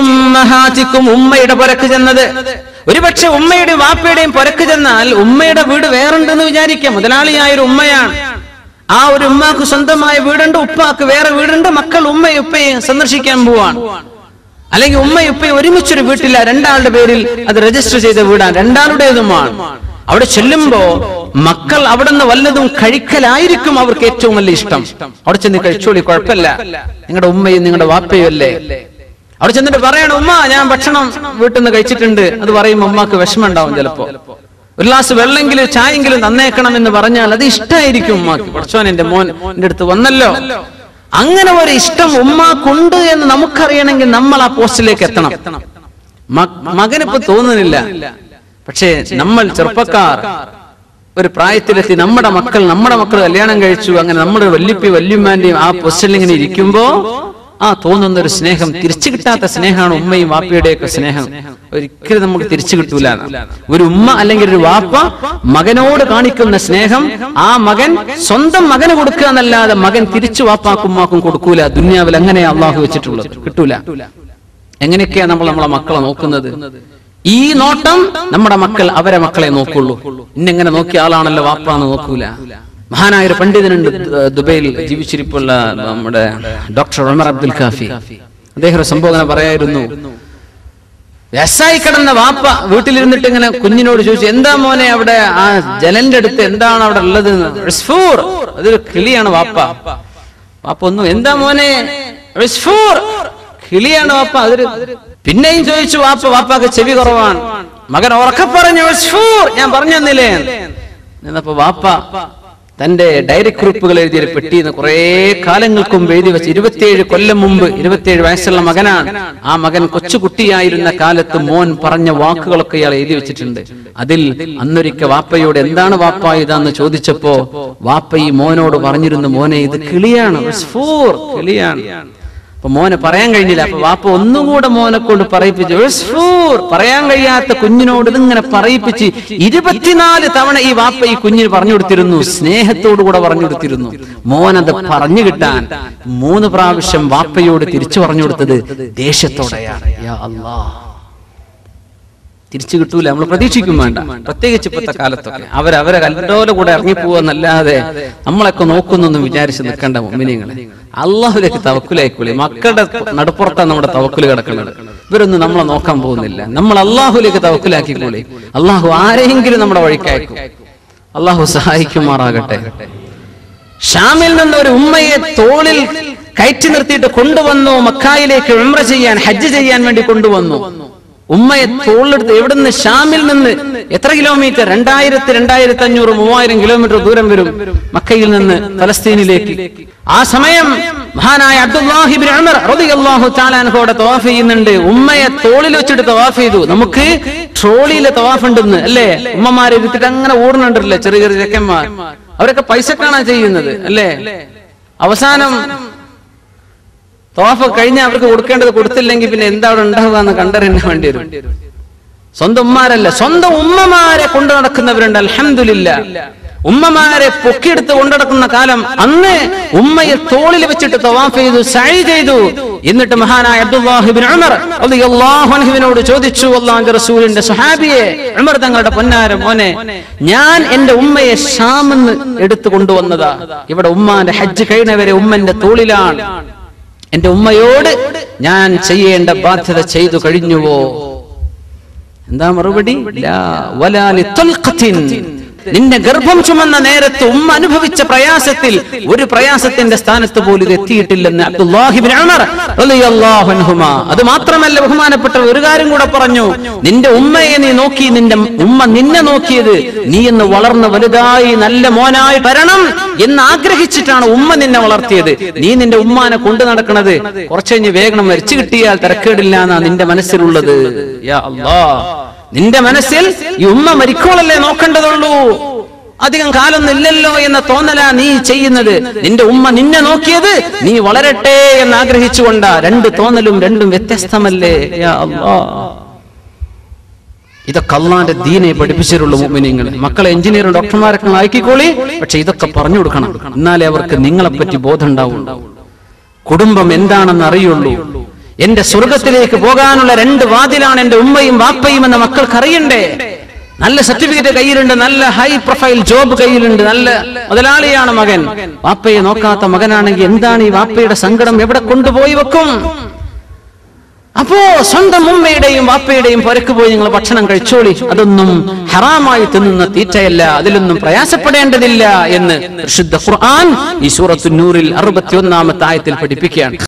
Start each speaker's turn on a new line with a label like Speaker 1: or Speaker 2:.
Speaker 1: ഉമ്മഹാതിക്കും ഉമ്മയുടെ പുരക്ക് ചെന്നത്. ഒരുപക്ഷെ ഉമ്മയുടെയും വാപ്പയുടെയും പുരക്ക് ചെന്നാൽ ഉമ്മയുടെ വീട് വേറുണ്ടെന്ന് വിചാരിക്കാം മുതലാളിയായ ഒരു ഉമ്മയാണ്. ആ ഒരു ഉമ്മാക്ക് സ്വന്തമായ വീടുണ്ട് ഉപ്പാക്ക് വേറെ വീടുണ്ട് മക്കൾ ഉമ്മയും ഉപ്പയും സന്ദർശിക്കാൻ പോവാണ്. അല്ലെങ്കിൽ ഉമ്മയും ഉപ്പയും ഒരുമിച്ചൊരു വീട്ടില്ല രണ്ടാളുടെ പേരിൽ അത് രജിസ്റ്റർ ചെയ്ത വീടാണ് രണ്ടാളുടേതുമാണ്. അവിടെ ചെല്ലുമ്പോ മക്കൾ അവിടെ നിന്ന് വല്ലതും കഴിക്കലായിരിക്കും അവർക്ക് ഏറ്റവും വലിയ ഇഷ്ടം. അവിടെ ചെന്ന് കഴിച്ചോളി കുഴപ്പമില്ല. നിങ്ങളുടെ ഉമ്മയും നിങ്ങളുടെ വാപ്പയും അല്ലേ? അവിടെ ചെന്നിട്ട് പറയണം ഉമ്മ ഞാൻ ഭക്ഷണം വീട്ടിൽ നിന്ന് കഴിച്ചിട്ടുണ്ട്. അത് പറയുമ്പോൾ ഉമ്മക്ക് വിഷമം ഉണ്ടാവും ചിലപ്പോ. ഒരു ഗ്ലാസ് വെള്ളമെങ്കിലും ചായെങ്കിലും തന്നേക്കണം എന്ന് പറഞ്ഞാൽ അത് ഇഷ്ടമായിരിക്കും ഉമ്മാക്ക്. പഠിച്ചോൻ എന്റെ മോൻ എന്റെ അടുത്ത് വന്നല്ലോ. അങ്ങനെ ഒരു ഇഷ്ടം ഉമ്മാക്കുണ്ട് എന്ന് നമുക്കറിയണമെങ്കിൽ നമ്മൾ ആ പോസ്റ്റിലേക്ക് എത്തണം. മകനിപ്പോ തോന്നുന്നില്ല. പക്ഷേ നമ്മൾ ചെറുപ്പക്കാർ ഒരു പ്രായത്തിലെത്തി നമ്മുടെ മക്കൾ നമ്മുടെ മക്കൾ കല്യാണം കഴിച്ചു അങ്ങനെ നമ്മുടെ വല്യപ്പി വല്യമ്മാന്റെയും ആ പൊസിഷനിൽ ഇങ്ങനെ ഇരിക്കുമ്പോ ആ തോന്നുന്ന ഒരു സ്നേഹം തിരിച്ചു കിട്ടാത്ത സ്നേഹമാണ് ഉമ്മയും വാപ്പയുടെയൊക്കെ സ്നേഹം. ഒരിക്കലും നമുക്ക് തിരിച്ചു കിട്ടൂല ഒരു ഉമ്മ അല്ലെങ്കിൽ ഒരു വാപ്പ മകനോട് കാണിക്കുന്ന സ്നേഹം ആ മകൻ സ്വന്തം മകന് കൊടുക്കുക എന്നല്ലാതെ മകൻ തിരിച്ചു വാപ്പാക്കും ഉമ്മാക്കും കൊടുക്കൂല. ദുന്യാവിൽ അങ്ങനെയാ അള്ളാഹു വെച്ചിട്ടുള്ളത്. കിട്ടൂല. എങ്ങനെയൊക്കെയാ നമ്മൾ നമ്മളെ മക്കളെ നോക്കുന്നത്? ഈ നോട്ടം നമ്മുടെ മക്കൾ അവരെ മക്കളെ നോക്കുള്ളൂ. ഇന്നെങ്ങനെ നോക്കിയ ആളാണല്ലോ വാപ്പാന്ന് നോക്കൂല. മഹാനായ ഒരു പണ്ഡിതനുണ്ട് ദുബൈയിൽ ജീവിച്ചിരിപ്പുള്ള നമ്മുടെ ഡോക്ടർ ഉമർ അബ്ദുൽ കാഫി. അദ്ദേഹം ഒരു സംബോധന പറയായിരുന്നു. രസായി കിടന്ന വാപ്പ വീട്ടിലിരുന്നിട്ട് ഇങ്ങനെ കുഞ്ഞിനോട് ചോദിച്ചു എന്താ മോനെ അവിടെ ആ ജനലിന്റെ അടുത്ത് എന്താണ് അവിടെ ഉള്ളത്? എന്ന്?" അതൊരു കിളിയാണ് വാപ്പ. വാപ്പ. ഒന്നും എന്താ മോനെ. കിളിയാണ് വാപ്പ. അതൊരു പിന്നെയും ചോദിച്ചു വാപ്പ വാപ്പാക്ക് ചെവി കുറവാണ്. മകൻ ഉറക്കെ പറഞ്ഞു ഞാൻ പറഞ്ഞു തന്നില്ലേ എന്നപ്പോ വാപ്പ തന്റെ ഡയറി കുറിപ്പുകൾ എഴുതിയ ഒരു പെട്ടിന്ന് കുറെ കാലങ്ങൾക്ക് മുമ്പ് എഴുതി വെച്ച് ഇരുപത്തിയേഴ് കൊല്ലം മുമ്പ് ഇരുപത്തിയേഴ് വയസ്സുള്ള മകനാണ്. ആ മകൻ കൊച്ചുകുട്ടിയായിരുന്ന കാലത്ത് മോൻ പറഞ്ഞ വാക്കുകളൊക്കെ ഇയാൾ എഴുതി വെച്ചിട്ടുണ്ട്. അതിൽ അന്നൊരിക്ക വാപ്പയോട് എന്താണ് വാപ്പ ഇതാന്ന് ചോദിച്ചപ്പോ? വാപ്പ ഈ മോനോട് പറഞ്ഞിരുന്നു മോനെ ഇത് കിളിയാണ് കിളിയാണ്. അപ്പൊ മോനെ പറയാൻ കഴിഞ്ഞില്ല. അപ്പൊ വാപ്പ ഒന്നും കൂടെ മോനെ കൊണ്ട് പറയിപ്പിച്ചു പറയാൻ കഴിയാത്ത കുഞ്ഞിനോട് ഇതിങ്ങനെ പറയിപ്പിച്ച് ഇരുപത്തിനാല് തവണ ഈ വാപ്പ ഈ കുഞ്ഞിന് പറഞ്ഞു കൊടുത്തിരുന്നു സ്നേഹത്തോടു കൂടെ പറഞ്ഞു കൊടുത്തിരുന്നു. മോനത് പറഞ്ഞു കിട്ടാൻ മൂന്ന് പ്രാവശ്യം വാപ്പയോട് തിരിച്ചു പറഞ്ഞു കൊടുത്തത് ദേഷ്യത്തോടെയാണ്. തിരിച്ചു കിട്ടൂല നമ്മൾ പ്രതീക്ഷിക്കും വേണ്ട. പ്രത്യേകിച്ച് ഇപ്പോഴത്തെ കാലത്തൊക്കെ. അവരവരെ കല്ലോലെ കൂടെ ഇറങ്ങിപ്പോവെന്നല്ലാതെ നമ്മളൊക്കെ നോക്കുന്നൊന്നും വിചാരിച്ച് നിൽക്കേണ്ട മുമ്പിനിങ്ങളെ അള്ളാഹുലേക്ക് തവക്കുലായിക്കൂലി മക്കളുടെ നടുപ്പുറത്താണ് നമ്മുടെ തവക്കുൽ കിടക്കുന്നത്. ഇവരൊന്നും നമ്മളെ നോക്കാൻ പോകുന്നില്ല. നമ്മൾ അള്ളാഹുലേക്ക് തവക്കുലാക്കിക്കൂലി അള്ളാഹു ആരെങ്കിലും നമ്മുടെ വഴിക്കയക്കും അള്ളാഹു സഹായിക്കുമാറാകട്ടെ. ഷാമിൽ നിന്ന് ഒരു ഉമ്മയെ തോളിൽ കയറ്റി നിർത്തിയിട്ട് കൊണ്ടുവന്നു മക്കായിലേക്ക് ഉംറ ചെയ്യാൻ ഹജ്ജ് ചെയ്യാൻ വേണ്ടി കൊണ്ടുവന്നു. ഉമ്മയെ തോളിലെടുത്ത് നിന്ന് ഷാമിൽ നിന്ന് എത്ര കിലോമീറ്റർ? രണ്ടായിരത്തി രണ്ടായിരത്തി അഞ്ഞൂറ് മൂവായിരം കിലോമീറ്റർ ദൂരം വരും മക്കയിൽ നിന്ന് ഫലസ്തീനിലേക്ക്. ആ സമയം മഹാനായ അബ്ദുല്ലാഹിബിൻ തആല തവാഫ് ചെയ്യുന്നുണ്ട്. ഉമ്മയെ തോളിൽ വെച്ചിട്ട് തവാഫ് ചെയ്തു. നമുക്ക് ട്രോളിയിലെ തവാഫ് ഉണ്ടെന്ന് അല്ലേ? ഉമ്മമാരെ ഇരുത്തിട്ട് അങ്ങനെ ഓടുന്നുണ്ടല്ലേ ചെറിയ ചെറിയ ചെക്കന്മാർ? അവരൊക്കെ പൈസക്കാണ് ചെയ്യുന്നത് അല്ലേ? അവസാനം തോഫ് കഴിഞ്ഞാൽ അവർക്ക് കൊടുക്കേണ്ടത് കൊടുത്തില്ലെങ്കിൽ പിന്നെ എന്താ അവിടെ ഉണ്ടാവുക എന്ന് കണ്ടറിയാൻ വേണ്ടി വരും. സ്വന്തം ഉമ്മാരല്ല സ്വന്തം ഉമ്മമാരെ കൊണ്ടു നടക്കുന്നവരുണ്ട് അലഹമില്ല ഉമ്മമാരെ പൊക്കിയെടുത്ത് കൊണ്ടടക്കുന്ന കാലം അന്ന് ഉമ്മയെ തോളിൽ വെച്ചിട്ട് തവാഫ് ചെയ്തു സൈ ചെയ്തു. എന്നിട്ട് മഹാനായ അബ്ദുല്ലാഹിബിൻ ഉമർ അൻഹുവിനോട് ചോദിച്ചു അള്ളാഹു റസൂലിന്റെ സുഹാബിയെ ഉമർ തങ്ങളുടെ പൊന്നാരം മോനെ ഞാൻ എന്റെ ഉമ്മയെ ഷാമെന്ന് എടുത്തു കൊണ്ടുവന്നതാ. ഇവിടെ ഉമ്മാന്റെ ഹജ്ജ് കഴിഞ്ഞവരെ ഉമ്മന്റെ തോളിലാണ്. എന്റെ ഉമ്മയോട് ഞാൻ ചെയ്യേണ്ട ബാധ്യത ചെയ്തു കഴിഞ്ഞുവോ എന്താ മറുപടി. നിന്റെ ഗർഭം ചുമന്ന നേരത്ത് ഉമ്മ അനുഭവിച്ച പ്രയാസത്തിൽ ഒരു പ്രയാസത്തിന്റെ സ്ഥാനത്ത് പോലും ഇത് എത്തിയിട്ടില്ലെന്ന് അബ്ദുല്ലാഹിബിൻ അത് മാത്രമല്ല ബഹുമാനപ്പെട്ട ഒരു കാര്യം കൂടെ പറഞ്ഞു. നിന്റെ ഉമ്മയെ നീ നോക്കി നിന്റെ ഉമ്മ നിന്നെ നോക്കിയത് നീ എന്ന് വളർന്ന് വലുതായി നല്ല മോനായി വരണം എന്ന് ആഗ്രഹിച്ചിട്ടാണ് ഉമ്മ നിന്നെ വളർത്തിയത്. നീ നിന്റെ ഉമ്മാനെ കൊണ്ടു നടക്കണത് കുറച്ചു കഴിഞ്ഞ് വേഗം മരിച്ചു കിട്ടിയാൽ തിരക്കേടില്ല എന്നാ നിന്റെ മനസ്സിലുള്ളത്. യാ നിന്റെ മനസ്സിൽ ഈ ഉമ്മ മരിക്കോളല്ലേ നോക്കേണ്ടതുള്ളൂ? അധികം കാലം ഇല്ലല്ലോ എന്ന തോന്നലാ നീ ചെയ്യുന്നത്. നിന്റെ ഉമ്മ നിന്നെ നോക്കിയത് നീ വളരട്ടെ എന്ന് ആഗ്രഹിച്ചുകൊണ്ട രണ്ട് തോന്നലും രണ്ടും വ്യത്യസ്തമല്ലേ? ഇതൊക്കെ അള്ളാന്റെ ദീനെ പഠിപ്പിച്ചിട്ടുള്ള മുഅ്മിനീങ്ങൾ. മക്കളെ എഞ്ചിനീയറും ഡോക്ടർമാരൊക്കെ ആക്കിക്കോളി പക്ഷെ ഇതൊക്കെ പറഞ്ഞു കൊടുക്കണം. എന്നാലേ അവർക്ക് നിങ്ങളെപ്പറ്റി ബോധം ഉണ്ടാവുള്ളൂ. കുടുംബം എന്താണെന്ന് അറിയുള്ളൂ. എന്റെ സ്വർഗത്തിലേക്ക് പോകാനുള്ള രണ്ട് വാതിലാണ് എന്റെ ഉമ്മയും വാപ്പയും എന്ന മക്കൾക്ക് അറിയണ്ടേ നല്ല സർട്ടിഫിക്കറ്റ് കയ്യിലുണ്ട് നല്ല ഹൈ പ്രൊഫൈൽ ജോബ് കയ്യിലുണ്ട് നല്ല മുതലാളിയാണ് മകൻ. വാപ്പയെ നോക്കാത്ത മകനാണെങ്കിൽ എന്താണ് ഈ വാപ്പയുടെ സങ്കടം? എവിടെ കൊണ്ടുപോയി വെക്കും? അപ്പോ സ്വന്തം ഉമ്മയുടെയും വാപ്പയുടെയും പുരക്ക് പോയി നിങ്ങൾ ഭക്ഷണം കഴിച്ചോളി. അതൊന്നും ഹറാമായി തിന്നുന്ന തീറ്റയല്ല അതിലൊന്നും പ്രയാസപ്പെടേണ്ടതില്ല എന്ന് ഖുർആൻ ഈ സൂറത്തു നൂറിൽ അറുപത്തി ഒന്നാമത്തെ ആയത്തിൽ പഠിപ്പിക്കുകയാണ്.